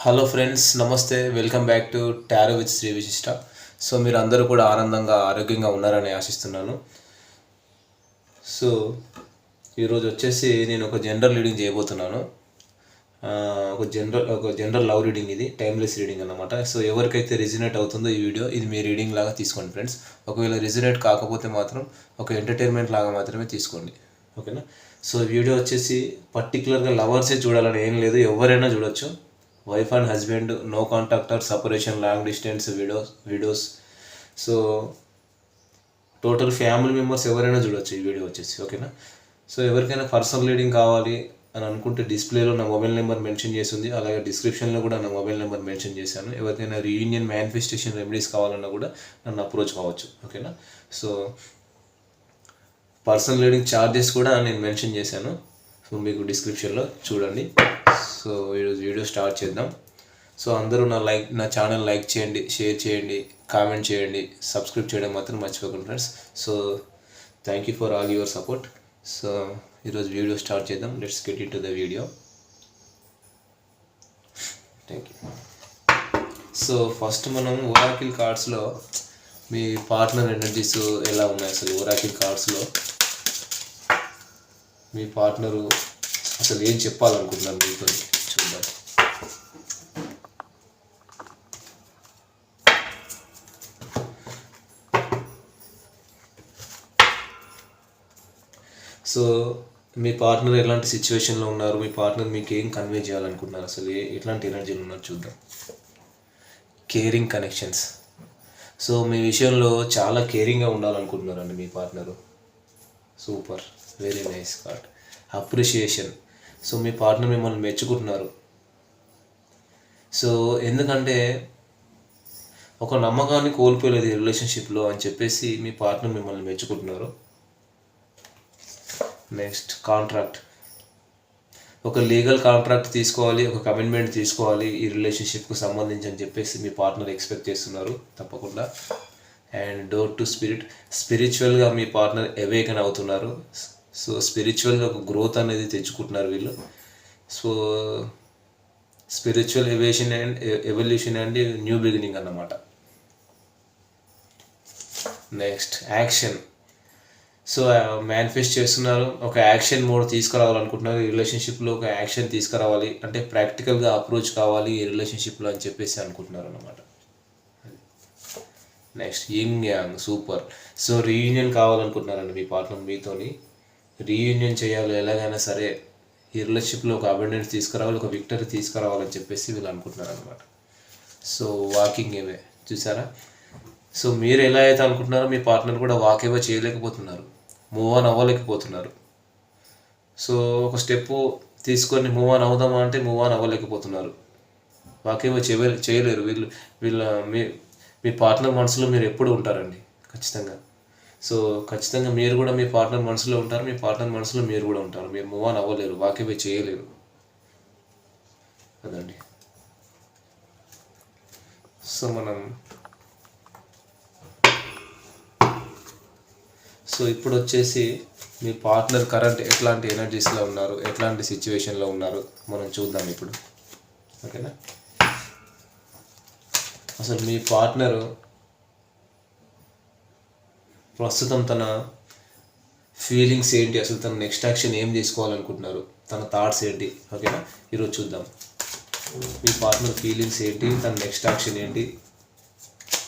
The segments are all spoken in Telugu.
హలో ఫ్రెండ్స్ నమస్తే. Welcome back to tarot with Shri Vishishta so మీరు అందరూ కూడా ఆనందంగా ఆరోగ్యంగా ఉన్నారని ఆశిస్తున్నాను. సో ఈరోజు వచ్చేసి నేను ఒక జనరల్ రీడింగ్ చేయబోతున్నాను. ఒక జనరల్ ఒక జనరల్ లవ్ రీడింగ్ ఇది టైమ్లెస్ రీడింగ్ అన్నమాట. సో ఎవరికైతే రిజినేట్ అవుతుందో ఈ వీడియో ఇది మీ రీడింగ్ లాగా తీసుకోండి ఫ్రెండ్స్ ఒకవేళ రిజినేట్ కాకపోతే మాత్రం ఒక ఎంటర్టైన్మెంట్ లాగా మాత్రమే తీసుకోండి. ఓకేనా సో వీడియో వచ్చేసి పర్టికులర్గా లవర్సే చూడాలని ఏం లేదు ఎవరైనా చూడొచ్చు. Wife and husband no contact or separation long distance videos videos so total family members ఎవరైనా చూడొచ్చు ఈ వీడియో వచ్చేసి ఓకేనా సో ఎవరికైనా పర్సనల్ రీడింగ్ కావాలి అని అనుకుంటే డిస్ప్లేలో నా మొబైల్ నెంబర్ మెన్షన్ చేసింది అలాగే డిస్క్రిప్షన్లో కూడా నా మొబైల్ నెంబర్ మెన్షన్ చేశాను. ఎవరికైనా రీయూనియన్ మేనిఫెస్టేషన్ రెమెడీస్ కావాలన్నా కూడా నన్ను అప్రోచ్ కావచ్చు ఓకేనా సో పర్సనల్ రీడింగ్ ఛార్జెస్ కూడా నేను మెన్షన్ చేశాను. సో మీకు డిస్క్రిప్షన్లో చూడండి. సో ఈరోజు వీడియో స్టార్ట్ చేద్దాం. సో అందరూ నా లైక్ నా ఛానల్ లైక్ చేయండి షేర్ చేయండి కామెంట్ చేయండి సబ్స్క్రైబ్ చేయడం మాత్రం మర్చిపోకండి friends so thank you for all your support so ఈరోజు వీడియో స్టార్ట్ చేద్దాం. Let's get in to the video thank you so first మనం ఓరాకిల్ కార్డ్స్లో మీ పార్ట్నర్ ఎనర్జీస్ ఎలా ఉన్నాయి అసలు? ఓరాకిల్ కార్డ్స్లో మీ పార్ట్నరు అసలు ఏం చెప్పాలనుకుంటున్నారు మీతో? చూద్దాం. సో మీ పార్ట్నర్ ఎలాంటి సిచ్యువేషన్లో ఉన్నారు? మీ పార్ట్నర్ మీకు ఏం కన్వే చేయాలనుకుంటున్నారు? అసలు ఏ ఎట్లాంటి ఎనర్జీలు ఉన్నారు? చూద్దాం. కేరింగ్ కనెక్షన్స్ సో మీ విషయంలో చాలా కేరింగ్గా ఉండాలనుకుంటున్నారండి మీ partner. Super very nice card. Appreciation. So మీ పార్ట్నర్ మిమ్మల్ని మెచ్చుకుంటున్నారు. సో ఎందుకంటే ఒక నమ్మకాన్ని కోల్పోలేదు ఈ రిలేషన్షిప్లో అని చెప్పేసి మీ పార్ట్నర్ మిమ్మల్ని మెచ్చుకుంటున్నారు. Next contract. ఒక లీగల్ కాంట్రాక్ట్ తీసుకోవాలి ఒక కమిట్మెంట్ తీసుకోవాలి ఈ రిలేషన్షిప్కు సంబంధించి అని చెప్పేసి మీ పార్ట్నర్ ఎక్స్పెక్ట్ చేస్తున్నారు. తప్పకుండా. And door to spirit. స్పిరిచువల్గా మీ పార్ట్నర్ అవేకన్ అవుతున్నారు. సో స్పిరిచువల్గా ఒక గ్రోత్ అనేది తెచ్చుకుంటున్నారు వీళ్ళు. So spiritual elevation and evolution and new beginning అన్నమాట. Next action. సో మేనిఫెస్ట్ చేస్తున్నారు. ఒక యాక్షన్ మోడ్ తీసుకురావాలనుకుంటున్నారు. ఈ రిలేషన్షిప్లో ఒక యాక్షన్ తీసుకురావాలి. అంటే ప్రాక్టికల్గా అప్రోచ్ కావాలి ఈ రిలేషన్షిప్లో అని చెప్పేసి అనుకుంటున్నారు అనమాట next yin yang super so reunion కావాలనుకుంటున్నారండి మీ పార్ట్నర్ మీతోని. రీయూనియన్ చేయాలి ఎలాగైనా సరే ఈ రిలేషన్షిప్లో ఒక అబెండెన్స్ తీసుకురావాలి ఒక విక్టరీ తీసుకురావాలని చెప్పేసి వీళ్ళు అనుకుంటున్నారు అనమాట సో వాకింగ్ ఏవే చూసారా? సో మీరు ఎలా అయితే అనుకుంటున్నారో మీ పార్ట్నర్ కూడా వాక్ ఏవో చేయలేకపోతున్నారు. మూవ్ ఆన్ అవ్వలేకపోతున్నారు. సో ఒక స్టెప్ తీసుకొని మూవ్ ఆన్ అవుదామా అంటే మూవ్ ఆన్ అవ్వలేకపోతున్నారు. వాకేమో చేయ చేయలేరు. వీళ్ళు వీళ్ళ మీ మీ పార్ట్నర్ మనసులో మీరు ఎప్పుడు ఉంటారండి? ఖచ్చితంగా. సో ఖచ్చితంగా మీరు కూడా మీ పార్ట్నర్ మనసులో ఉంటారు మీ పార్ట్నర్ మనసులో మీరు కూడా ఉంటారు. మీరు మూవ్ ఆన్ అవ్వలేరు వాకేమో చేయలేరు. అదండి. సో మనం సో ఇప్పుడు వచ్చేసి మీ పార్ట్నర్ కరెంట్ ఎట్లాంటి ఎనర్జీస్లో ఉన్నారు ఎట్లాంటి సిచ్యువేషన్లో ఉన్నారు? మనం చూద్దాం ఇప్పుడు. ఓకేనా అసలు మీ పార్ట్నరు ప్రస్తుతం తన ఫీలింగ్స్ ఏంటి? అసలు తన నెక్స్ట్ యాక్షన్ ఏం తీసుకోవాలనుకుంటున్నారు తన థాట్స్ ఏంటి? ఓకేనా? ఈరోజు చూద్దాం. మీ పార్ట్నర్ ఫీలింగ్స్ ఏంటి? తన నెక్స్ట్ యాక్షన్ ఏంటి?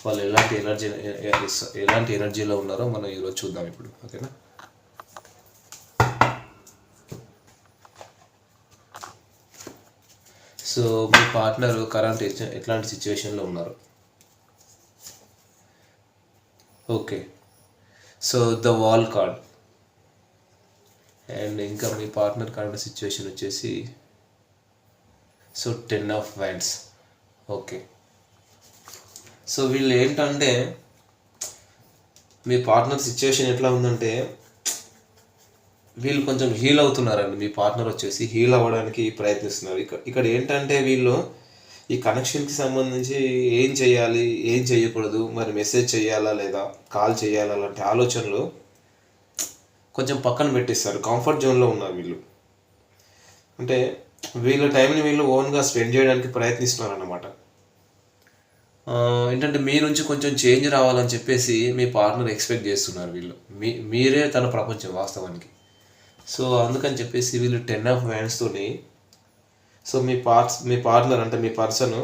వాళ్ళు ఎలాంటి ఎనర్జీ ఎలాంటి ఎనర్జీలో ఉన్నారో మనం ఈరోజు చూద్దాం ఇప్పుడు. ఓకేనా? సో మీ పార్ట్నర్ కరెంట్ ఎట్లాంటి సిచ్యువేషన్లో ఉన్నారు? Okay so the wall card and ఇంకా మీ పార్ట్నర్ కరెంట్ సిచ్యువేషన్ వచ్చేసి so ten of wands okay so వీళ్ళు ఏంటంటే మీ పార్ట్నర్ సిచ్యువేషన్ ఎట్లా ఉందంటే వీళ్ళు కొంచెం హీల్ అవుతున్నారండి. మీ పార్ట్నర్ వచ్చేసి హీల్ అవ్వడానికి ప్రయత్నిస్తున్నారు. ఇక్కడ ఇక్కడ ఏంటంటే వీళ్ళు ఈ కనెక్షన్కి సంబంధించి ఏం చేయాలి ఏం చేయకూడదు మరి మెసేజ్ చేయాలా లేదా కాల్ చేయాలా లాంటి ఆలోచనలు కొంచెం పక్కన పెట్టేస్తారు. కంఫర్ట్ జోన్లో ఉన్నారు వీళ్ళు. అంటే వీళ్ళ టైంని వీళ్ళు ఓన్గా స్పెండ్ చేయడానికి ప్రయత్నిస్తున్నారు అన్నమాట ఏంటంటే మీ నుంచి కొంచెం చేంజ్ రావాలని చెప్పేసి మీ పార్ట్నర్ ఎక్స్పెక్ట్ చేస్తున్నారు వీళ్ళు. మీ మీరే తన ప్రపంచం వాస్తవానికి. సో అందుకని చెప్పేసి వీళ్ళు టెన్ ఆఫ్ తోని సో మీ పార్ట్స్ మీ పార్ట్నర్ అంటే మీ పర్సన్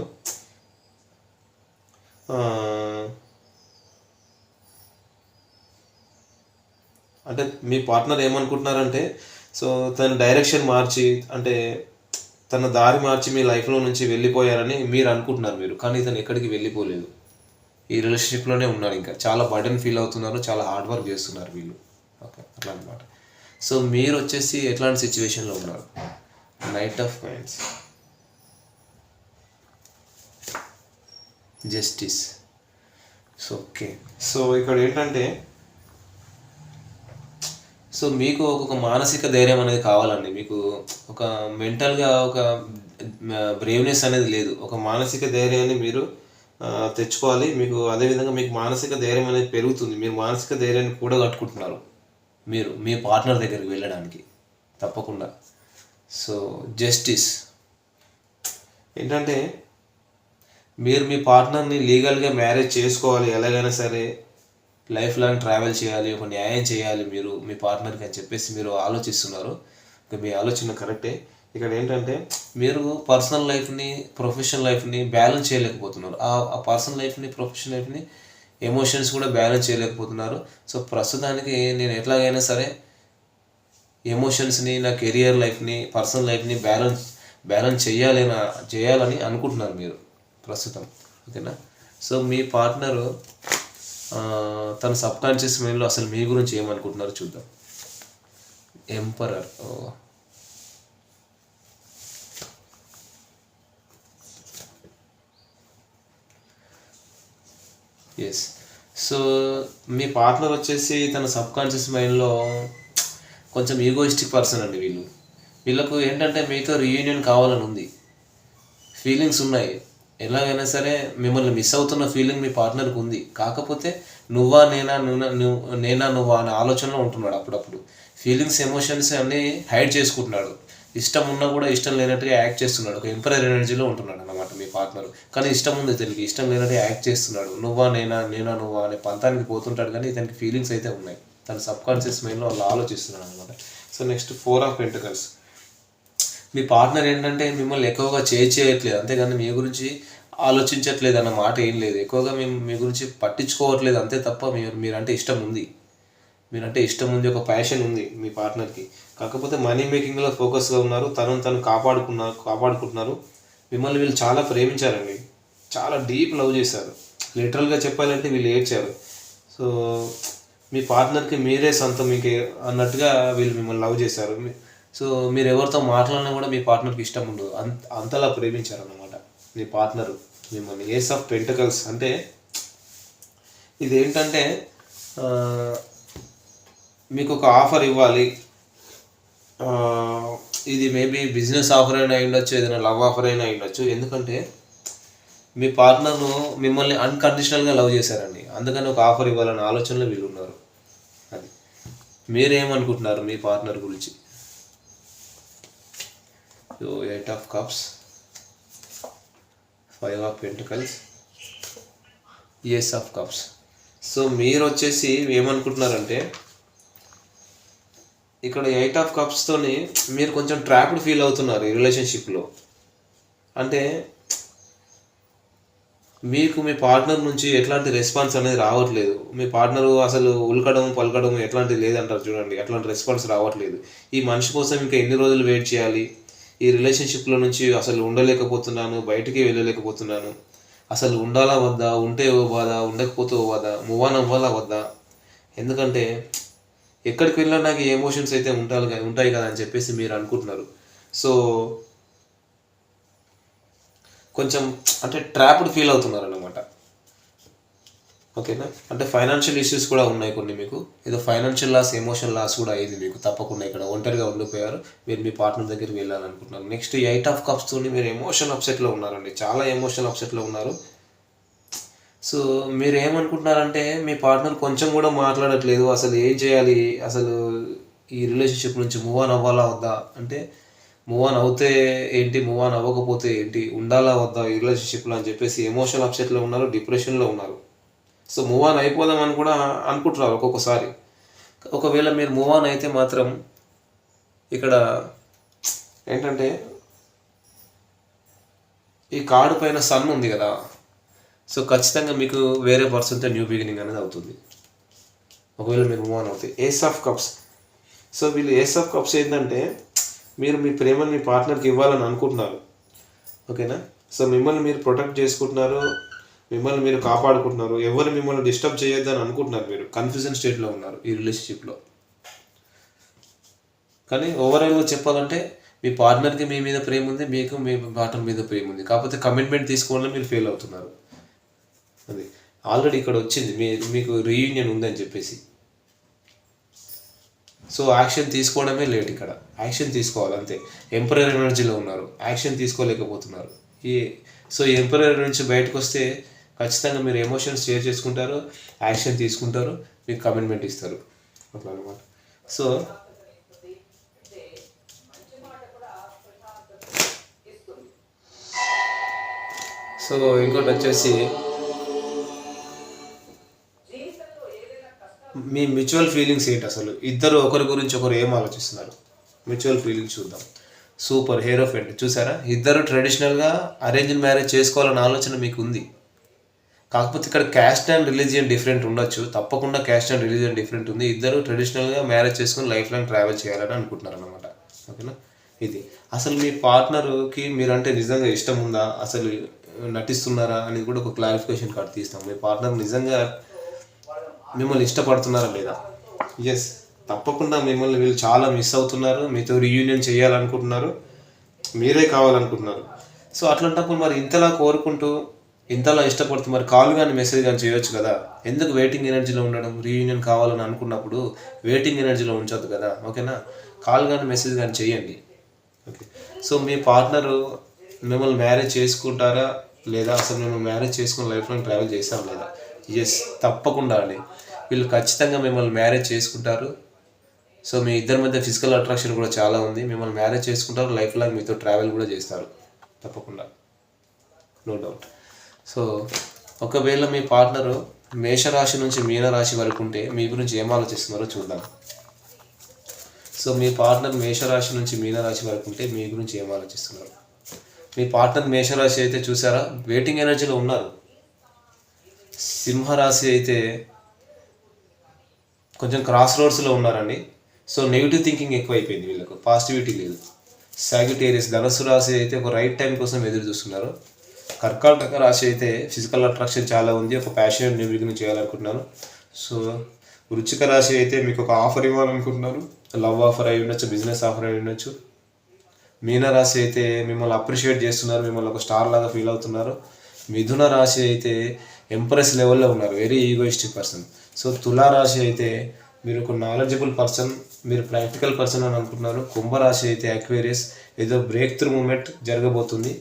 అంటే మీ పార్ట్నర్ ఏమనుకుంటున్నారంటే సో తన డైరెక్షన్ మార్చి అంటే తన దారి మార్చి మీ లైఫ్లో నుంచి వెళ్ళిపోయారని మీరు అనుకుంటున్నారు మీరు కానీ తను ఎక్కడికి వెళ్ళిపోలేదు. ఈ రిలేషన్షిప్లోనే ఉన్నారు ఇంకా. చాలా బర్డెన్ ఫీల్ అవుతున్నారు చాలా హార్డ్ వర్క్ చేస్తున్నారు వీళ్ళు. ఓకే అట్లా అనమాట సో మీరు వచ్చేసి ఎట్లాంటి సిచ్యువేషన్లో ఉన్నారు? Knight of minds justice so okay so ఇక్కడ ఏంటంటే సో మీకు ఒక మానసిక ధైర్యం అనేది కావాలండి. మీకు ఒక మెంటల్గా ఒక బ్రేవ్నెస్ అనేది లేదు. ఒక మానసిక ధైర్యాన్ని మీరు తెచ్చుకోవాలి. మీకు అదేవిధంగా మీకు మానసిక ధైర్యం అనేది పెరుగుతుంది. మీరు మానసిక ధైర్యాన్ని కూడా కట్టుకుంటున్నారు మీరు మీ పార్ట్నర్ దగ్గరికి వెళ్ళడానికి. తప్పకుండా. సో జస్టిస్ ఏంటంటే మీరు మీ పార్ట్నర్ని లీగల్గా మ్యారేజ్ చేసుకోవాలి ఎలాగైనా సరే లైఫ్ లాంగ్ ట్రావెల్ చేయాలి ఒక న్యాయం చేయాలి మీరు మీ పార్ట్నర్కి అని చెప్పేసి మీరు ఆలోచిస్తున్నారు. ఇక మీ ఆలోచన కరెక్టే. ఇక్కడ ఏంటంటే మీరు పర్సనల్ లైఫ్ని ప్రొఫెషనల్ లైఫ్ని బ్యాలెన్స్ చేయలేకపోతున్నారు. ఆ ఆ పర్సనల్ లైఫ్ని ప్రొఫెషనల్ లైఫ్ని ఎమోషన్స్ కూడా బ్యాలెన్స్ చేయలేకపోతున్నారు. సో ప్రస్తుతానికి నేను ఎట్లాగైనా సరే ఎమోషన్స్ని నా కెరియర్ లైఫ్ని పర్సనల్ లైఫ్ని బ్యాలెన్స్ బ్యాలెన్స్ చేయాలి చేయాలని అనుకుంటున్నారు మీరు ప్రస్తుతం. ఓకేనా? సో మీ పార్ట్నరు తన సబ్ కాన్షియస్ మైండ్లో అసలు మీ గురించి ఏమనుకుంటున్నారో చూద్దాం. ఎంపరర్. ఎస్ సో మీ పార్ట్నర్ వచ్చేసి తన సబ్ కాన్షియస్ మైండ్లో కొంచెం ఈగోయిస్టిక్ పర్సన్ అండి వీళ్ళు. వీళ్ళకు ఏంటంటే మీతో రీయూనియన్ కావాలని ఉంది. ఫీలింగ్స్ ఉన్నాయి. ఎలాగైనా సరే మిమ్మల్ని మిస్ అవుతున్న ఫీలింగ్ మీ పార్ట్నర్కి ఉంది. కాకపోతే నువ్వా నేనా నువ్వు నేనా నువ్వా అనే ఆలోచనలో ఉంటున్నాడు అప్పుడప్పుడు. ఫీలింగ్స్ ఎమోషన్స్ అన్నీ హైడ్ చేసుకుంటున్నాడు. ఇష్టం ఉన్నా కూడా ఇష్టం లేనట్టుగా యాక్ట్ చేస్తున్నాడు. ఒక ఎంపరర్ ఎనర్జీలో ఉంటున్నాడు అన్నమాట కానీ ఇష్టం ఉంది ఇతనికి ఇష్టం లేనట్టుగా యాక్ట్ చేస్తున్నాడు. నువ్వా నేనా నేనా నువ్వా అనే పంతానికి పోతుంటాడు కానీ ఇతనికి ఫీలింగ్స్ అయితే ఉన్నాయి. తన సబ్ కాన్షియస్ మైండ్లో అలా ఆలోచిస్తున్నాడు అనమాట so next four of pentacles me partner ఏంటంటే మిమ్మల్ని ఎక్కువగా చేయట్లేదు అంతేగాని మీ గురించి ఆలోచించట్లేదు అన్న మాట ఏం లేదు. ఎక్కువగా మేము మీ గురించి పట్టించుకోవట్లేదు. అంతే తప్ప మీరు మీరంటే ఇష్టం ఉంది. మీరంటే ఇష్టం ఉంది ఒక ప్యాషన్ ఉంది మీ పార్ట్నర్కి కాకపోతే మనీ మేకింగ్లో ఫోకస్గా ఉన్నారు. తనను తను కాపాడుకున్నారు కాపాడుకుంటున్నారు. మిమ్మల్ని వీళ్ళు చాలా ప్రేమించారండి. చాలా డీప్ లవ్ చేశారు. లిటరల్గా చెప్పాలంటే వీళ్ళు ఏడ్చారు. సో మీ పార్ట్నర్కి మీరే సొంతం మీకు అన్నట్టుగా వీళ్ళు మిమ్మల్ని లవ్ చేశారు. సో మీరు ఎవరితో మాట్లాడినా కూడా మీ పార్ట్నర్కి ఇష్టం ఉండదు. అంత అంతలా ప్రేమించారు అన్నమాట మీ పార్ట్నర్ మిమ్మల్ని. ఏస్ ఆఫ్ పెంటకల్స్ అంటే ఇది ఏంటంటే మీకు ఒక ఆఫర్ ఇవ్వాలి. ఇది మేబీ బిజినెస్ ఆఫర్ అయినా అయి ఉండొచ్చు ఏదైనా లవ్ ఆఫర్ అయినా ఉండొచ్చు ఎందుకంటే మీ పార్ట్నర్ను మిమ్మల్ని అన్కండిషనల్గా లవ్ చేశారండి. అందుకని ఒక ఆఫర్ ఇవ్వాలనే ఆలోచనలో వీళ్ళు ఉన్నారు అది. మీరేమనుకుంటున్నారు మీ పార్ట్నర్ గురించి? Eight of cups five of pentacles ace of cups so మీరు వచ్చేసి ఏమనుకుంటున్నారంటే ఇక్కడ ఎయిట్ ఆఫ్ కప్స్తోని మీరు కొంచెం ట్రాప్డ్ ఫీల్ అవుతున్నారు ఈ రిలేషన్షిప్లో అంటే మీకు మీ పార్ట్నర్ నుంచి ఎట్లాంటి రెస్పాన్స్ అనేది రావట్లేదు. మీ పార్ట్నర్ అసలు ఉల్కడం పలకడం ఎట్లాంటిది లేదంటారు చూడండి. అట్లాంటి రెస్పాన్స్ రావట్లేదు. ఈ మనిషి కోసం ఇంకా ఎన్ని రోజులు వెయిట్ చేయాలి? ఈ రిలేషన్షిప్లో నుంచి అసలు ఉండలేకపోతున్నాను బయటికి వెళ్ళలేకపోతున్నాను. అసలు ఉండాలా వద్దా? ఉంటే ఓ బాధ ఉండకపోతే ఓ బాధ మూవ్ ఆన్ అవ్వాలా వద్దా? ఎందుకంటే ఎక్కడికి వెళ్ళినా నాకు ఎమోషన్స్ అయితే ఉంటాయి ఉంటాయి కదా అని చెప్పేసి మీరు అనుకుంటున్నారు. సో కొంచెం అంటే ట్రాప్డ్ ఫీల్ అవుతున్నారు అనమాట ఓకేనా? అంటే ఫైనాన్షియల్ ఇష్యూస్ కూడా ఉన్నాయి కొన్ని మీకు. ఏదో ఫైనాన్షియల్ లాస్ ఎమోషన్ లాస్ కూడా అయ్యింది మీకు. తప్పకుండా ఇక్కడ ఒంటరిగా ఉండిపోయారు. మీరు మీ పార్ట్నర్ దగ్గరికి వెళ్ళాలనుకుంటున్నారు. నెక్స్ట్ ఎయిట్ ఆఫ్ కప్స్ మీరు ఎమోషన్ అప్సెట్లో ఉన్నారండి. చాలా ఎమోషనల్ అప్సెట్లో ఉన్నారు. సో మీరు ఏమనుకుంటున్నారంటే మీ పార్ట్నర్ కొంచెం కూడా మాట్లాడట్లేదు అసలు ఏం చేయాలి అసలు ఈ రిలేషన్షిప్ నుంచి మూవ్ ఆన్ అవ్వాలా వద్దా? అంటే మూవ్ ఆన్ అవుతే ఏంటి మూవ్ ఆన్ అవ్వకపోతే ఏంటి ఉండాలా వద్దా ఈ రిలేషన్షిప్లో అని చెప్పేసి ఎమోషనల్ అప్సెట్లో ఉన్నారు డిప్రెషన్లో ఉన్నారు. సో మూవ్ ఆన్ అయిపోదామని కూడా అనుకుంటున్నారు ఒక్కొక్కసారి. ఒకవేళ మీరు మూవ్ ఆన్ అయితే మాత్రం ఇక్కడ ఏంటంటే ఈ కార్డు పైన సన్ ఉంది కదా సో ఖచ్చితంగా మీకు వేరే పర్సన్తో న్యూ బిగినింగ్ అనేది అవుతుంది. ఒకవేళ మీరు మూవ్ ఆన్ అవుతాయి ఏస్ ఆఫ్ కప్స్ సో వీళ్ళు ఏస్ ఆఫ్ కప్స్ ఏంటంటే మీరు మీ ప్రేమను మీ పార్ట్నర్కి ఇవ్వాలని అనుకుంటున్నారు. ఓకేనా? సో మిమ్మల్ని మీరు ప్రొటెక్ట్ చేసుకుంటున్నారు మిమ్మల్ని మీరు కాపాడుకుంటున్నారు ఎవరు మిమ్మల్ని డిస్టర్బ్ చేయొద్దని అనుకుంటున్నారు మీరు. కన్ఫ్యూజన్ స్టేట్లో ఉన్నారు ఈ రిలేషన్షిప్లో కానీ ఓవరాల్గా చెప్పాలంటే మీ పార్ట్నర్కి మీ మీద ప్రేమ ఉంది మీకు మీ పార్ట్నర్ మీద ప్రేమ ఉంది. కాకపోతే కమిట్మెంట్ తీసుకోవడంలో మీరు ఫెయిల్ అవుతున్నారు. అది ఆల్రెడీ ఇక్కడ వచ్చింది. మీ మీకు రీయూనియన్ ఉందని చెప్పేసి. సో యాక్షన్ తీసుకోవడమే లేట్ ఇక్కడ. యాక్షన్ తీసుకోవాలి అంతే. ఎంపరర్ ఎనర్జీలో ఉన్నారు. యాక్షన్ తీసుకోలేకపోతున్నారు. ఈ సో ఎంపరర్ నుంచి బయటకు వస్తే ఖచ్చితంగా మీరు ఎమోషన్స్ షేర్ చేసుకుంటారు యాక్షన్ తీసుకుంటారు మీకు కమిట్మెంట్ ఇస్తారు. అట్లా అనమాట సో సో ఇంకోటి వచ్చేసి మీ మ్యూచువల్ ఫీలింగ్స్ ఏంటి అసలు? ఇద్దరు ఒకరి గురించి ఒకరు ఏం ఆలోచిస్తున్నారు? మ్యూచువల్ ఫీలింగ్స్ చూద్దాం. సూపర్ హీరో ఫ్రెండ్ చూసారా? ఇద్దరు ట్రెడిషనల్గా అరేంజ్ మ్యారేజ్ చేసుకోవాలన్న ఆలోచన మీకు ఉంది కాకపోతే ఇక్కడ క్యాస్ట్ అండ్ రిలీజియన్ డిఫరెంట్ ఉండొచ్చు. తప్పకుండా క్యాస్ట్ అండ్ రిలీజియన్ డిఫరెంట్ ఉంది. ఇద్దరు ట్రెడిషనల్గా మ్యారేజ్ చేసుకుని లైఫ్ లాంగ్ ట్రావెల్ చేయాలని అనుకుంటున్నారు అనమాట ఓకేనా? ఇది. అసలు మీ పార్ట్నర్కి మీరంటే నిజంగా ఇష్టం ఉందా? అసలు నటిస్తున్నారా? అనేది కూడా ఒక క్లారిఫికేషన్ కార్డ్ తీస్తాం. మీ పార్ట్నర్ నిజంగా మిమ్మల్ని ఇష్టపడుతున్నారా లేదా? ఎస్ తప్పకుండా మిమ్మల్ని వీళ్ళు చాలా మిస్ అవుతున్నారు. మీతో రీయూనియన్ చేయాలనుకుంటున్నారు. మీరే కావాలనుకుంటున్నారు. సో అట్లాంటప్పుడు మరి ఇంతలా కోరుకుంటూ ఇంతలా ఇష్టపడుతూ మరి కాల్ కానీ మెసేజ్ కానీ చేయొచ్చు కదా? ఎందుకు వెయిటింగ్ ఎనర్జీలో ఉండడం? రీయూనియన్ కావాలని అనుకున్నప్పుడు వెయిటింగ్ ఎనర్జీలో ఉంచొద్దు కదా? ఓకేనా కాల్ కానీ మెసేజ్ కానీ చేయండి. ఓకే సో మీ పార్ట్నరు మిమ్మల్ని మ్యారేజ్ చేసుకుంటారా? లేదా అసలు మిమ్మల్ని మ్యారేజ్ చేసుకుని లైఫ్లో ట్రావెల్ చేస్తాం లేదా? ఎస్ తప్పకుండా అండి. వీళ్ళు ఖచ్చితంగా మిమ్మల్ని మ్యారేజ్ చేసుకుంటారు. సో మీ ఇద్దరి మధ్య ఫిజికల్ అట్రాక్షన్ కూడా చాలా ఉంది. మిమ్మల్ని మ్యారేజ్ చేసుకుంటారు. లైఫ్ లాంగ్ మీతో ట్రావెల్ కూడా చేస్తారు. తప్పకుండా. నో డౌట్ సో ఒకవేళ మీ పార్ట్నరు మేషరాశి నుంచి మీనరాశి వరకు ఉంటే మీ గురించి ఏం ఆలోచిస్తున్నారో చూద్దాం. సో మీ పార్ట్నర్ మేషరాశి నుంచి మీనరాశి వరకు ఉంటే మీ గురించి ఏం ఆలోచిస్తున్నారు? మీ పార్ట్నర్ మేషరాశి అయితే చూసారా? వెయిటింగ్ ఎనర్జీలో ఉన్నారు. సింహరాశి అయితే కొంచెం క్రాస్ రోడ్స్లో ఉన్నారండి. సో నెగిటివ్ థింకింగ్ ఎక్కువైపోయింది వీళ్ళకు. పాజిటివిటీ లేదు. సాగిటేరియస్ ధనస్సు రాశి అయితే ఒక రైట్ టైం కోసం ఎదురు చూస్తున్నారు. కర్కాటక రాశి అయితే ఫిజికల్ అట్రాక్షన్ చాలా ఉంది. ఒక ప్యాషన్ న్యూ చేయాలనుకుంటున్నాను సో వృచ్చిక రాశి అయితే మీకు ఒక ఆఫర్ ఇవ్వాలనుకుంటున్నారు. లవ్ ఆఫర్ అయి ఉండొచ్చు బిజినెస్ ఆఫర్ అయి ఉండొచ్చు. మీన రాశి అయితే మిమ్మల్ని అప్రిషియేట్ చేస్తున్నారు. మిమ్మల్ని ఒక స్టార్ లాగా ఫీల్ అవుతున్నారు. మిథున రాశి అయితే ఎంప్రెస్ లెవెల్లో ఉన్నారు. వెరీ ఈగోయిస్టిక్ పర్సన్ సో తులా రాశి అయితే మీరు ఒక నాలెడ్జబుల్ పర్సన్ మీరు ప్రాక్టికల్ పర్సన్ అని అనుకుంటున్నారు. కుంభరాశి అయితే అక్వేరియస్ ఏదో బ్రేక్ త్రూ మూమెంట్ జరగబోతుంది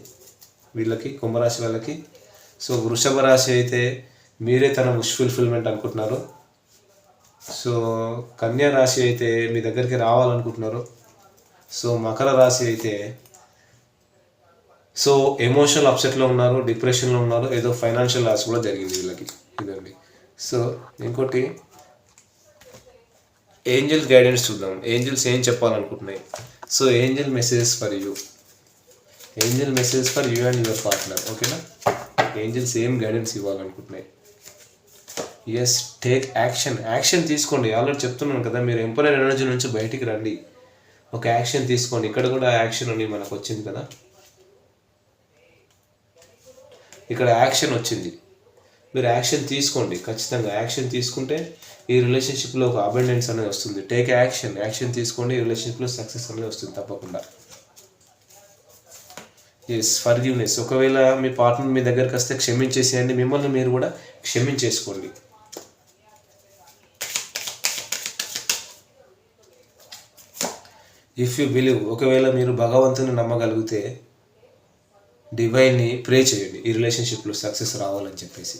వీళ్ళకి కుంభరాశి వాళ్ళకి. సో వృషభ రాశి అయితే మీరే తన విష్ ఫుల్ఫిల్మెంట్ అనుకుంటున్నారు. సో కన్యా రాశి అయితే మీ దగ్గరికి రావాలనుకుంటున్నారు. సో మకర రాశి అయితే సో ఎమోషనల్ అప్సెట్లో ఉన్నారు డిప్రెషన్లో ఉన్నారు ఏదో ఫైనాన్షియల్ లాస్ కూడా జరిగింది వీళ్ళకి ఇదండి సో ఇంకోటి ఏంజల్ గైడెన్స్ చూద్దాం. ఏంజల్స్ ఏం చెప్పాలనుకుంటున్నాయి? So angel messages for you angel message for you and your partner ఓకేనా? ఏంజల్స్ ఏం గైడెన్స్ ఇవ్వాలనుకుంటున్నాయి? ఎస్ టేక్ యాక్షన్ యాక్షన్ తీసుకోండి. ఆల్రెడీ చెప్తున్నాను కదా మీరు ఎంపరర్ ఎనర్జీ నుంచి బయటికి రండి. ఒక యాక్షన్ తీసుకోండి. ఇక్కడ కూడా యాక్షన్ అని మనకు వచ్చింది కదా? ఇక్కడ యాక్షన్ వచ్చింది. మీరు యాక్షన్ తీసుకోండి. ఖచ్చితంగా యాక్షన్ తీసుకుంటే ఈ రిలేషన్షిప్లో ఒక అబెండెన్స్ అనేది వస్తుంది. టేక్ యాక్షన్ యాక్షన్ తీసుకోండి. ఈ రిలేషన్షిప్లో సక్సెస్ అనేది వస్తుంది తప్పకుండా. ఎస్ ఫర్గివ్నెస్ ఒకవేళ మీ పార్ట్నర్ మీ దగ్గరికి వస్తే క్షమించేసేయండి. మిమ్మల్ని మీరు కూడా క్షమించేసుకోండి. ఇఫ్ యూ బిలీవ్ ఒకవేళ మీరు భగవంతుని నమ్మగలిగితే డివైన్ని ప్రే చేయండి. ఈ రిలేషన్షిప్లో సక్సెస్ రావాలని చెప్పేసి.